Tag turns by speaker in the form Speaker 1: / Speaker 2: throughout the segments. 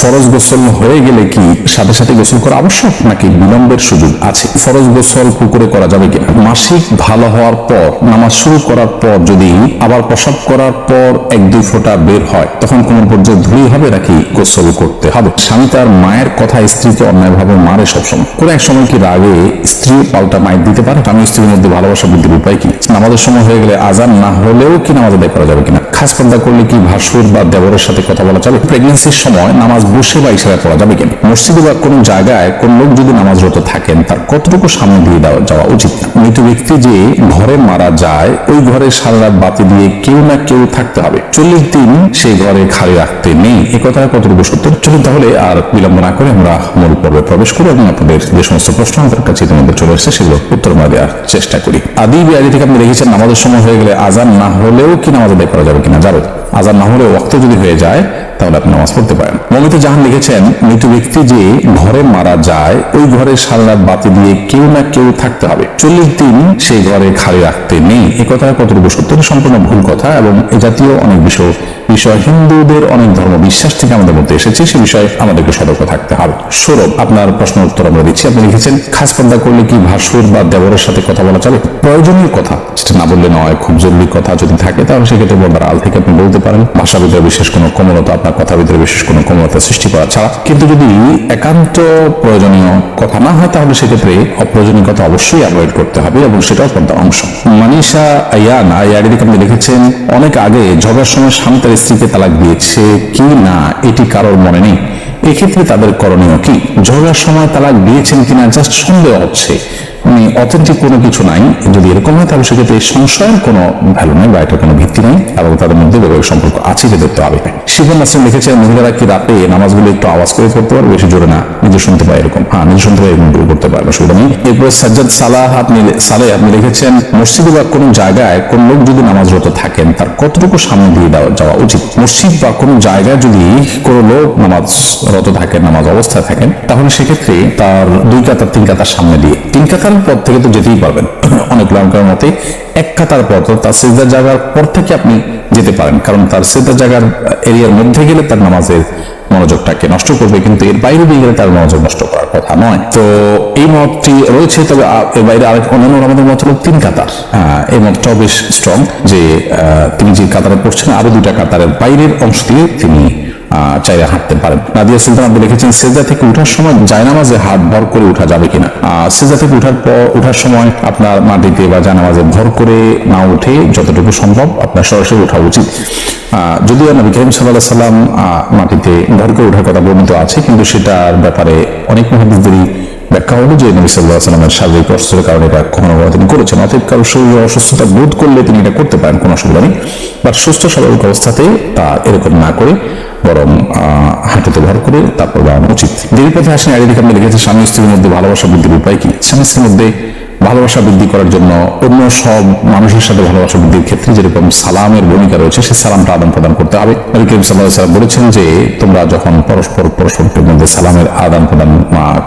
Speaker 1: ফরজ গোসল হয়ে গেলে কি সাথে সাথে গোসল করা আবশ্যক, নাকি বিলম্বের সুযোগ আছে? ফরজ গোসল পুকুরে করা যাবে কিনা মাসিক ভালো হওয়ার পর, নামাজ শুরু করার পর যদি আবার প্রসাব করার পর এক দুই ফোঁটা বের হয়, তখন কোন পর্যায়ে ধুই হবে, নাকি গোসল করতে হবে? স্বামী তার মায়ের কথা স্ত্রীকে অন্যায়ভাবে মারে সবসময়। কোন এক সময় কি রাগে স্ত্রী পাল্টা মায়ের দিতে পারে? স্বামী স্ত্রীর মধ্যে ভালোবাসা বৃদ্ধির উপায় কি? নামাজের সময় হয়ে গেলে আজান না হলেও কি নামাজ আদায় করা যাবে কিনা? খাস পর্দা করলে কি ভাসুর বা দেবরের সাথে কথা বলা যাবে? প্রেগনেন্সির সময় নামাজ বসে বা ইশারায় পড়া যাবে কিনা? মসজিদে বা কোনো জায়গায় কোন লোক যদি নামাজরত থাকেন, তার কতটুকু সামনে দিয়ে দেওয়া যাওয়া উচিত না? মৃত ব্যক্তি যে ঘরে মারা যায়, ওই ঘরে সারা রাত বাতি দিয়ে কেউ না কেউ থাকতে হবে। চল্লিশ দিন সেই ঘরে খালি রাখতে নেই। এ কথা কতটুকু সত্য? চলুন তাহলে আর বিলম্ব না করে আমরা মূল পর্বে প্রবেশ করি এবং আপনাদের যে সমস্ত প্রশ্ন আমাদের কাছে ইতিমধ্যে চলে এসেছে, সেগুলো উত্তর আমরা দেওয়ার চেষ্টা করি। আদি বিআদি থেকে আপনি দেখেছেন, নামাজের সময় হয়ে গেলে আজান না হলেও কি নামাজ আদায় করা যাবে কিনা? যাবে আজান না হলেও ওয়াক্ত যদি হয়ে যায় তাহলে আপনি নামাজ পড়তে পারেন। মমিত জাহান লিখেছেন, মৃত ব্যক্তি যে ঘরে মারা যায়, ওই ঘরে সারা রাত বাতি দিয়ে কেউ না কেউ থাকতে হবে। চল্লিশ দিন সেই ঘরে খালি রাখতে নেই। এ কথাটা কতটুকু সত্য সম্পূর্ণ ভুল কথা এবং এ জাতীয় অনেক বিষয় বিষয় হিন্দুদের অনেক ধর্ম বিশ্বাস থেকে আমাদের মধ্যে এসেছে, সে বিষয়ে আমাদেরকে সতর্ক থাকতে হবে। সৌরভ, আপনার প্রশ্ন উত্তর আমরা দিচ্ছি। আপনি লিখেছেন, খাস পর্দা করলে কি ভাসুর বা দেবরের সাথে কথা বলা যাবে প্রয়োজনীয় কথা, সেটা না বললে নয়, খুব জরুরি কথা যদি থাকে, তাহলে সেক্ষেত্রে বলবার আল থেকে আপনি বলতে পারেন ভাষা ভিতরে বিশেষ কোনো কোমলতা, আপনার কথা ভিতরে বিশেষ কোনো কোমলতা সৃষ্টি করা ছাড়া। কিন্তু যদি একান্ত প্রয়োজনীয় কথা না হয়, তাহলে সেক্ষেত্রে অপ্রয়োজনীয় কথা অবশ্যই অ্যাভয়েড করতে হবে এবং সেটাও পর্দার অংশ। মানিষা আয়ান, আয়ারিদিক আপনি লিখেছেন, অনেক আগে ঝগড়ার সময় স্বামী তার স্ত্রীকে তালাক দিয়েছে কি না, এটি কারোর মনে নেই। এক্ষেত্রে তাদের করণীয় কি? ঝগড়ার সময় তালাক দিয়েছেন কিনা, জাস্ট সন্দেহ হচ্ছে। মানে অথেন্টিক কোনো কিছু নাই। যদি এরকম হয়, তাহলে সেক্ষেত্রে সংশয়ের কোনো ভ্যালু নেই বা এটার কোনো ভিত্তি নেই। এবং তাদের মধ্যে বৈবাহিক সম্পর্ক আছে যে দেখতে হবে শিবন নাসিম লিখেছেন, মহিলারা কি রাতে নামাজগুলো একটু আওয়াজ করে করতে পারবে? বেশি জোরে না। নিজে শুনতে পায় এরকম। হ্যাঁ নিজে শুনতে পায় এরকম করে করতে পারবে, অসুবিধা নেই। এরপরে সাজ্জাদ সালাহ আপনি সালে আপনি লিখেছেন, মসজিদে বা কোনো জায়গায় কোন লোক যদি নামাজরত থাকেন, তার কতটুকু সামনে দিয়ে দেওয়া, যাওয়া উচিত? মসজিদ বা কোনো জায়গায় যদি কোনো লোক নামাজরত থাকেন, নামাজ অবস্থায় থাকেন, তাহলে সেক্ষেত্রে তার দুই কাতার, তিন কাতার সামনে দিয়ে। তিন কাতার পর থেকে তো যেতেই পারবেন। অনেক লঙ্কার মতে এক কাতার পর তার সেজদার জায়গার পর থেকে আপনি যেতে পারেন। কারণ তার সেজদার জায়গার এরিয়ার মধ্যে গেলে তার নামাজের মনোযোগটাকে নষ্ট করবে কিন্তু এর বাইরে দিয়ে গেলে তার মনোযোগ নষ্ট করার কথা নয়। তো এই মতটি রয়েছে তবে এর বাইরে আরেক অন্যান্য আমাদের মত হলো তিন কাতার। হ্যাঁ, এই মতটাও বেশ স্ট্রং যে তিনি যে কাতারে পড়ছেন আরও দুইটা কাতারের বাইরের অংশ দিয়ে তিনি চাইলে হাঁটতে পারেন। নাদিয়া সুলতান আপনি লিখেছেন, সেজদা থেকে উঠার সময় জায়নামাজে হাত ভর করে উঠা যাবে কিনা? সেজা থেকে উঠার পর, উঠার সময় আপনার মাটিতে বা জায়নামাজে ভর করে না উঠে যতটুকু সম্ভব আপনার সরাসরি ওঠা উচিত। যদিও নবী করিম সাল্লাহ সাল্লাম মাটিতে ভর করে ওঠার কথা বর্ণিত আছে, কিন্তু সেটার ব্যাপারে অনেক মহাদিসদেরই ব্যাখ্যা হলো যে নবী সাল্লাহ শারীরিক অসুস্থতার কারণে এটা কখনো তিনি করেছেন। অতএব কারও শরীরে অসুস্থতা বোধ করলে তিনি এটা করতে পারেন, কোনো অসুবিধা নেই। বাট সুস্থ স্বাভাবিক অবস্থাতে তা এরকম না করে, বরং হাঁটুতে ভর করে তারপর দাঁড়ানো উচিত। দেরি পথে আসেন আগে দেখে আপনি লিখেছে স্বামী স্ত্রীর মধ্যে ভালোবাসা বৃদ্ধির উপায় কি? স্বামী স্ত্রীর মধ্যে ভালোবাসা বৃদ্ধি করার জন্য অন্য সব মানুষের সাথে ভালোবাসা বৃদ্ধির ক্ষেত্রে যেরকম সালামের ভূমিকা রয়েছে, সেই সালামটা আদান প্রদান করতে হবে। নবী করিম সাল্লাহ বলেছেন যে, তোমরা যখন পরস্পর পরস্পরের মধ্যে সালামের আদান প্রদান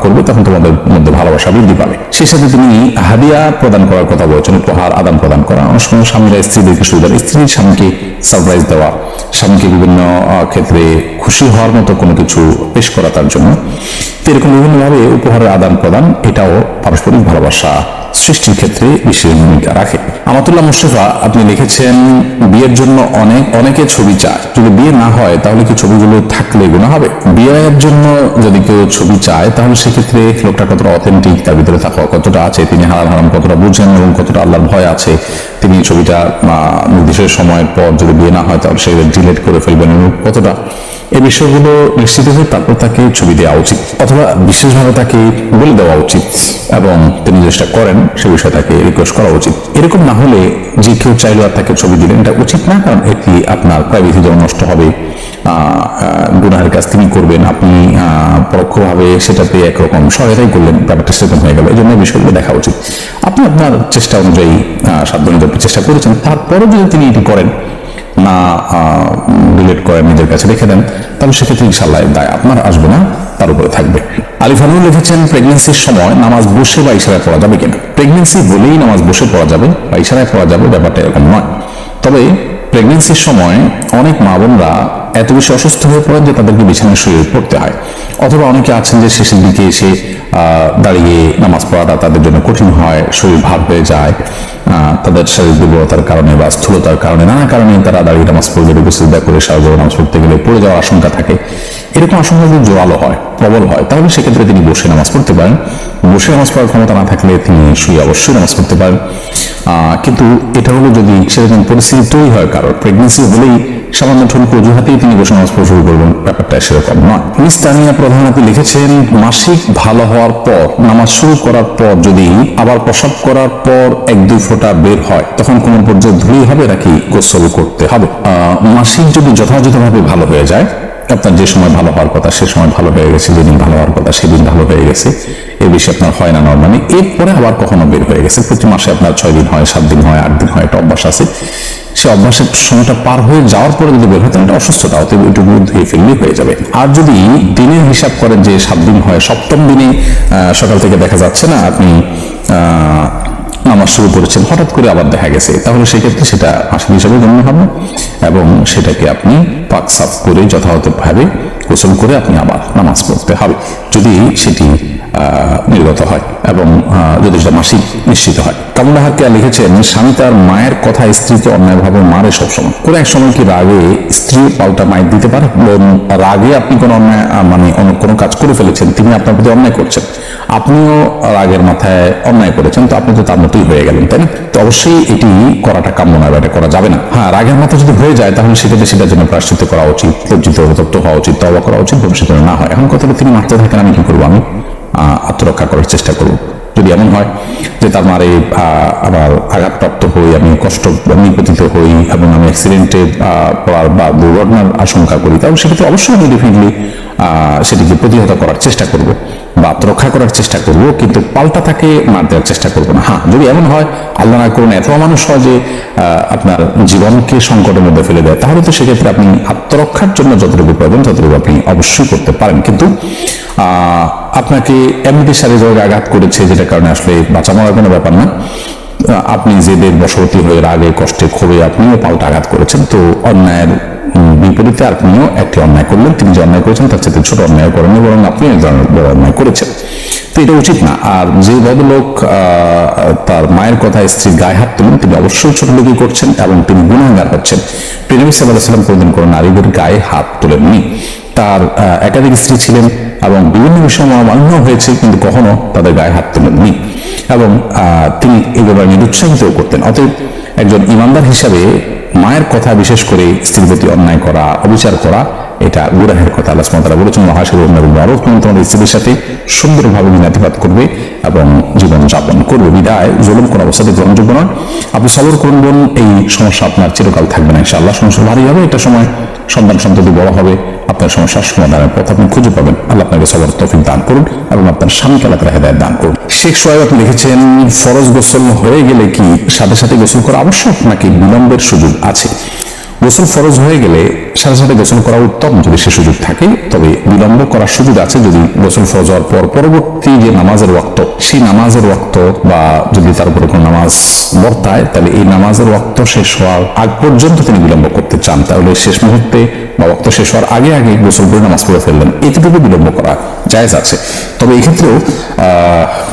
Speaker 1: করবে, তখন তোমাদের মধ্যে ভালোবাসা বৃদ্ধি পাবে। সেই সাথে তিনি হাদিয়া প্রদান করার কথা বলেছেন, উপহার আদান প্রদান করা। অনেক সময় স্বামীরা স্ত্রীদেরকে সুবিধা স্ত্রীর স্বামীকে সারপ্রাইজ দেওয়া, স্বামীকে বিভিন্ন ক্ষেত্রে খুশি হওয়ার মতো কোনো কিছু পেশ করা তার জন্য। এরকম বিভিন্নভাবে উপহারের আদান প্রদান, এটাও পারস্পরিক ভালোবাসা সৃষ্টির ক্ষেত্রে বিশেষ ভূমিকা রাখে। আমাতুল্লাহ মুস্তফা, আপনি লিখেছেন, বিয়ের জন্য অনেক, অনেকে ছবি চায়। যদি বিয়ে না হয়, তাহলে কি ছবিগুলো থাকলে গুণা হবে? বিয়ের জন্য যদি কেউ ছবি চায়, তাহলে সেক্ষেত্রে লোকটা কতটা অথেন্টিক তার ভিতরে থাকা কতটা আছে, তিনি হারাম হারাম কতটা বুঝেন এবং কতটা আল্লাহর ভয় আছে, তিনি ছবিটা নির্দিষ্ট সময়ের পর যদি বিয়ে না হয়, তাহলে সেগুলো ডিলেট করে ফেলবেন এবং কতটা? এই বিষয়গুলো নিশ্চিত হয়ে তারপর তাকে ছবি দেওয়া উচিত, অথবা বিশেষভাবে তাকে বলে দেওয়া উচিত এবং তিনি চেষ্টা করেন। সে বিষয়ে তাকে রিকোয়েস্ট করা উচিত। এরকম না হলে যে কেউ চাইলে আর তাকে ছবি দিলেন এটা উচিত না, কারণ এটি আপনার প্রাইভেসি যেমন নষ্ট হবে। গুনাহের কাজ তিনি করবেন। আপনি পরোক্ষভাবে সেটাতে একরকম সহায়তাই করলেন, ব্যাপারটা সেরকম হয়ে গেল। এই জন্য বিষয়গুলো দেখা উচিত। আপনি আপনার চেষ্টা অনুযায়ী সাধ্য চেষ্টা করেছেন। তারপরে যদি তিনি এটি করেন না ডিলেট করে নিজের কাছে রেখে দেন, তাহলে সেক্ষেত্রে ইনশাল্লাহ দায় আপনার, আসবে না, তার উপরে থাকবে। আলিফানুল লিখেছেন প্রেগনেন্সির সময় নামাজ বসে বা ইশারায় পড়া যাবে কিনা? প্রেগনেন্সি বলেই নামাজ বসে পড়া যাবে বা ইশারায় পড়া যাবে, ব্যাপারটা এরকম নয়। তবে প্রেগনেন্সির সময় অনেক মা বোনরা এত বেশি অসুস্থ হয়ে পড়েন যে তাদেরকে বিছানায় শুয়ে পড়তে হয়। অথবা অনেকে আছেন যে শেষের দিকে এসে দাঁড়িয়ে নামাজ পড়াটা তাদের জন্য কঠিন হয়, শরীর ভাব হয়ে যায় তাদের শারীরিক দুর্বলতার কারণে বা স্থূলতার কারণে, নানা কারণে তারা দাঁড়িয়ে নামাজ পড়বে উপস্থিতা করে সাহায্য নামাজ পড়তে গেলে পড়ে যাওয়ার আশঙ্কা থাকে। এরকম আশঙ্কা যদি জোরালো হয়, প্রবল হয়, তাহলে সেক্ষেত্রে তিনি বসে নামাজ পড়তে পারেন। বসে নামাজ পড়ার ক্ষমতা না থাকলে তিনি শুয়ে অবশ্যই নামাজ পড়তে পারেন। কিন্তু এটা হলো যদি সেরকম পরিস্থিতি তৈরি হয় কারোর প্রেগনেন্সি হলেই সামান্য ঠুনকো অজুহাতেই তিনি বসে নামাজ শুরু করবেন। ব্যাপারটা সেরকম নয়। মিস তানিয়া প্রধান লিখেছেন, মাসিক ভালো হওয়ার পর, নামাজ শুরু করার পর যদি আবার প্রসব করার পর এক দুই ফোঁটা বের হয়, তখন কোন পর্যায়ে ধুলেই হবে নাকি গোসল করতে হবে? মাসিক যদি যথাযথভাবে ভালো হয়ে যায়, আপনার যে সময় ভালো হওয়ার কথা, সে সময় ভালো হয়ে গেছে, যেদিন ভালো হওয়ার কথা, সেদিন ভালো হয়ে গেছে। এ বিষয়ে আপনার হয় না নর্মালি এরপরে আবার কখনো বের হয়ে গেছে। প্রতি মাসে আপনার ছয় দিন হয়, সাত দিন হয়, আট দিন হয় একটা অভ্যাস আছে। সে অভ্যাসের সময়টা পার হয়ে যাওয়ার পরে যদি বের হয়, তাহলে অসুস্থতা, অতএব ওইটুকু ধুয়ে ফেললেই হয়ে যাবে। আর যদি দিনের হিসাব করেন যে সাত দিন হয়, সপ্তম দিনে সকাল থেকে দেখা যাচ্ছে না, আপনি নামাজ শুরু করেছেন, হঠাৎ করে আবার দেখা গেছে, তাহলে সেক্ষেত্রে সেটা মাসিক হিসাবে গণ্য হবে এবং সেটাকে আপনি পাক সাফ করে যথাযথভাবে গোসল করে আপনি আবার নামাজ পড়তে হবে। যদি সেটি নির্গত হয় এবং যদি মাসিক নিশ্চিত হয়। কামলাহার কে লিখেছেন, স্বামী তার মায়ের কথা স্ত্রীকে অন্যায়ভাবে মারে সবসময়। কোনো এক সময় কি রাগে স্ত্রী পাল্টা মায়ের দিতে পারে? রাগে আপনি কোনো অন্যায় মানে কোনো কাজ করে ফেলেছেন, তিনি আপনার প্রতি অন্যায় করছেন। আপনিও রাগের মাথায় অন্যায় করেছেন, তো আপনি তো তার মতোই হয়ে গেলেন, তাই না? তো অবশ্যই এটি করাটা কাম্য নয় এটা করা যাবে না। হ্যাঁ রাগের মাথা যদি হয়ে যায়, তাহলে সেক্ষেত্রে সেটার জন্য প্রাশ্চিত্য করা উচিত, লজ্জিত অনুতপ্ত হওয়া উচিত তবা করা উচিত, ভবিষ্যতে না হয়। এখন কথা হলো তিনি মারতে থাকেন, আমি কি করব আমি? আত্মরক্ষা করার চেষ্টা করব যদি এমন হয় যে তার মারে আমার আঘাতপ্রাপ্ত হই, আমি কষ্ট নিপতিত হই এবং আমি অ্যাক্সিডেন্টে পড়ার বা দুর্ঘটনার আশঙ্কা করি, তাহলে সেক্ষেত্রে অবশ্যই আমি ডেফিনেটলি সেটিকে প্রতিহত করার চেষ্টা করব। বা আত্মরক্ষা করার চেষ্টা করব, কিন্তু পাল্টা তাকে মার দেওয়ার চেষ্টা করব না। হ্যাঁ যদি এমন হয়, আল্লাহ না করুন, এত মানুষ হয় যে আপনার জীবনকে সংকটের মধ্যে ফেলে দেয়, তাহলে তো সেক্ষেত্রে আপনি আত্মরক্ষার জন্য যতটুকু প্রয়োজন, ততটুকু আপনি অবশ্যই করতে পারেন। কিন্তু আপনাকে এমনিতে শারীরিক আঘাত করেছে যেটা কারণে আসলে বাঁচা মরার কোনো ব্যাপার না। আপনি জেদের বশবর্তী হয়ে রাগে, কষ্টে ক্ষোভে আপনিও পাল্টা আঘাত করেছেন, তো অন্যায়ের উম, আর আপনিও একটি অন্যায় করলেন তিনি যে অন্যায় করেছেন তার চেয়ে ছোট অন্যায় করেননি বরং আপনি এক ধরনের বড় অন্যায় করেছেন। তো এটা উচিত না। আর যে ভদ্রলোক তার মায়ের কথা স্ত্রীর গায়ে হাত তুলেন তিনি অবশ্যই ছোট লোকই করছেন এবং তিনি গুণাগার হচ্ছেন। প্রেমী সাল্লাহ সাল্লাম কোনদিন কোনো নারীদের গায়ে হাত তুলেননি। তার একাধিক স্ত্রী ছিলেন এবং বিভিন্ন বিষয় মনোমান্য হয়েছে কিন্তু কখনো তাদের গায়ে হাত তুলেননি। এবং তিনি এই ব্যাপারে নিরুৎসাহিতও করতেন। অতএব একজন ইমানদার হিসাবে মায়ের কথা বিশেষ করে স্ত্রীর প্রতি অন্যায় করা, অবিচার করা, এটা গুরাহের কথা আল্লাহ তাআলা বলেছেন মহাশির মারুফ তুমি তোমার স্ত্রীর সাথে সুন্দরভাবে মিনাতিপাত করবে এবং জীবনযাপন করবে। বিদায়, জুলুম কোনো অবস্থাতে গ্রহণযোগ্য নয়। আপনি সবর করুন এই সমস্যা আপনার চিরকাল থাকবে না আল্লাহ সমস্যা ভারী হবে এটা সময় সন্তান সন্ততি বড় হবে। আপনার সমস্যার সমাধানের পথ আপনি খুঁজে পাবেন। আল্লাহ আপনাকে সবর, তৌফিক দান করুন এবং আপনার স্বামীকে তাআলা হেদায়েত দান করুন শেখ সোহেব আপনি লিখেছেন, ফরজ গোসল হয়ে গেলে কি সাথে সাথে গোসল করা আবশ্যক নাকি বিলম্বের সুযোগ আছে? গোসল ফরজ হয়ে গেলে সাথে সাথে গোসল করা উত্তম, যদি সে সুযোগ থাকে। তবে বিলম্ব করার সুযোগ আছে যদি গোসল ফরজ হওয়ার পর পরবর্তী যে নামাজের ওয়াক্ত, সেই নামাজের ওয়াক্ত বা যদি তার উপরে কোনো নামাজ বর্তায়, তাহলে এই নামাজের ওয়াক্ত শেষ হওয়ার আগ পর্যন্ত তিনি বিলম্ব করতে চান। তাহলে শেষ মুহূর্তে বা ওয়াক্ত শেষ হওয়ার আগে আগে গোসল করে নামাজ পড়ে ফেললেন। এতটুকু বিলম্ব করা জায়জ আছে। তবে এক্ষেত্রেও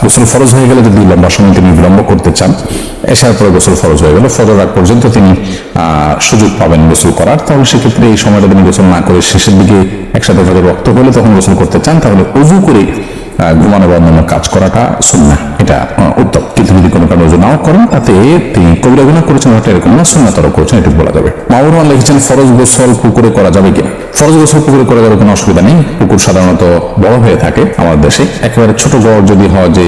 Speaker 1: গোসল ফরজ হয়ে গেলে যদি লম্বা সময় তিনি বিলম্ব করতে চান এসার পরে গোসল ফরজ হয়ে গেলে ফজর আগ পর্যন্ত তিনি সুযোগ পাবেন গোসল করার। তাহলে সেক্ষেত্রে এই সময়টা তিনি গোসল না করে শেষের দিকে একসাথে ধরে রক্ত হলে তখন গোসল করতে চান, তাহলে উজু করে ঘুমানো বা অন্যান্য কাজ করাটা সুন্না এটা উত্তম। কিন্তু যদি কোনো কারণে নাও করেন, তাতে তিনি কবিরা গুণা করেছেন হয়তো এরকম না সুন্নাতর করেছেন, এটুকু বলা যাবে। মামুর রহমান লিখেছেন ফরজ গোসল পুকুরে করা যাবে কিনা? ফরজ গোসল পুকুরে করা যাবে কোনো অসুবিধা নেই। পুকুর সাধারণত বড় হয়ে থাকে আমাদের দেশে। একেবারে ছোট গড় যদি হয় যে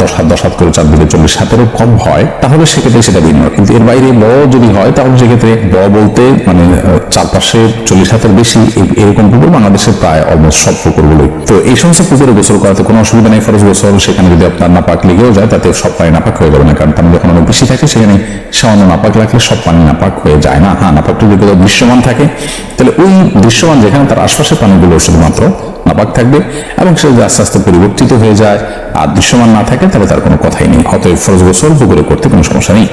Speaker 1: দশ হাত দশ হাত করে চার দিকে চল্লিশ হাতেরও কম হয়, তাহলে সেক্ষেত্রে সেটা ভিন্ন। কিন্তু এর বাইরে বড় যদি হয়, তাহলে সেক্ষেত্রে বড় বলতে মানে চারপাশে চল্লিশ হাতের বেশি এরকম পুকুর বাংলাদেশের প্রায় অলমোস্ট সব পুকুরগুলোই। তো এই সমস্ত পুকুরে গোসল করাতে কোনো অসুবিধা নেই। ফরজ গোসল সেখানে যদি আপনার নাপাক লেগেও যায়, তাতে সব পানি নাপাক হয়ে যাবে না। কারণ পানি যখন অনেক বেশি থাকে, সেখানে সামান্য নাপাক রাখলে সব পানি নাপাক হয়ে যায় না। হ্যাঁ নাপাকটা যদি দৃশ্যমান থাকে, তাহলে ওই দৃশ্যমান, যেখানে তার আশপাশের পানিগুলো শুধুমাত্র নাপাক থাকবে এবং সে যদি আস্তে আস্তে পরিবর্তিত হয়ে যায় আর দৃশ্যমান না থাকে, তাহলে তার কোনো কথাই নেই। অতএব ফরজ গোসল পুকুরে করতে কোনো সমস্যা নেই।